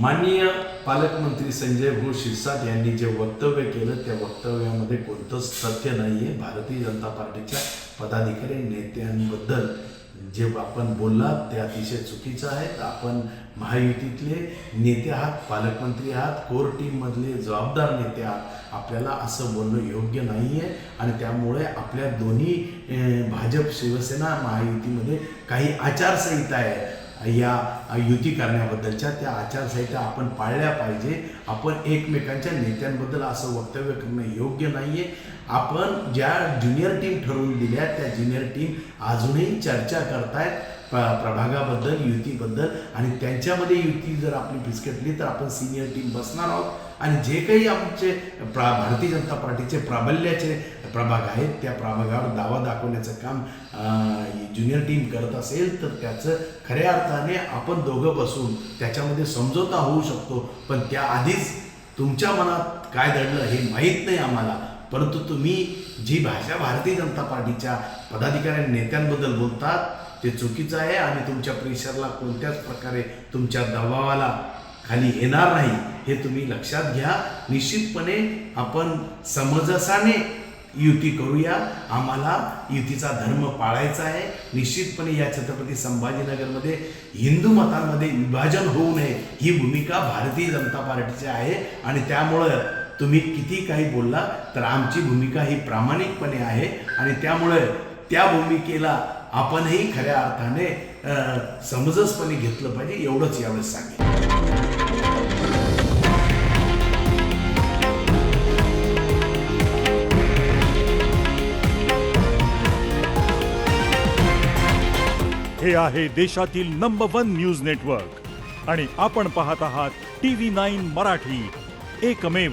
माननीय पालकमंत्री संजय भाऊ शिरसाट यांनी जे वक्तव्य केलं त्या वक्तव्यामध्ये कोणतंच तथ्य नाही आहे भारतीय जनता पार्टीच्या पदाधिकारी नेत्यांबद्दल जे आपण बोललात ते अतिशय चुकीचं आहे. आपण महायुतीतले नेते आहात पालकमंत्री आहात कोर टीममधले जबाबदार नेते आहात. आपल्याला असं बोलणं योग्य नाही आहे आणि त्यामुळे आपल्या दोन्ही भाजप शिवसेना महायुतीमध्ये काही आचारसंहिता आहे. या युती करण्याबद्दलच्या त्या आचारसंहिता आपण पाळल्या पाहिजे. आपण एकमेकांच्या नेत्यांबद्दल असं वक्तव्य करणं योग्य नाही आहे आपण ज्या ज्युनियर टीम ठरवून दिल्या त्या ज्युनियर टीम अजूनही चर्चा करतायत. प्रभागाबद्दल युतीबद्दल आणि त्यांच्यामध्ये युती जर आपली फिसकटली तर आपण सिनियर टीम बसणार आहोत. आणि जे काही आमचे प्रा भारतीय जनता पार्टीचे प्राबल्याचे प्रभाग आहेत त्या प्रभागावर दावा दाखवण्याचं काम ज्युनियर टीम करत असेल तर त्याचं खऱ्या अर्थाने आपण दोघं बसून त्याच्यामध्ये समझोता होऊ शकतो. पण त्याआधीच तुमच्या मनात काय दडलं हे माहीत नाही आम्हाला. परंतु तुम्ही जी भाषा भारतीय जनता पार्टीच्या पदाधिकारी नेत्यांबद्दल बोलतात ते चुकीचं आहे आणि तुमच्या प्रेशरला कोणत्याच प्रकारे तुमच्या दबावाला खाली येणार नाही हे तुम्ही लक्षात घ्या. निश्चितपणे आपण समजसाने युती करूया. आम्हाला युतीचा धर्म पाळायचा आहे. निश्चितपणे या छत्रपती संभाजीनगरमध्ये हिंदू मतांमध्ये विभाजन होऊ नये ही भूमिका भारतीय जनता पार्टीची आहे. आणि त्यामुळं तुम्ही किती काही बोलला तर आमची भूमिका ही प्रामाणिकपणे आहे. आणि त्यामुळे त्या भूमिकेला आपणही खऱ्या अर्थाने समजसपणे घेतलं पाहिजे एवढंच यावेळेस सांगेल हे आहे देशातील नंबर वन न्यूज नेटवर्क आणि आपण पाहत आहात टी व्ही नाईन मराठी. एकमेव.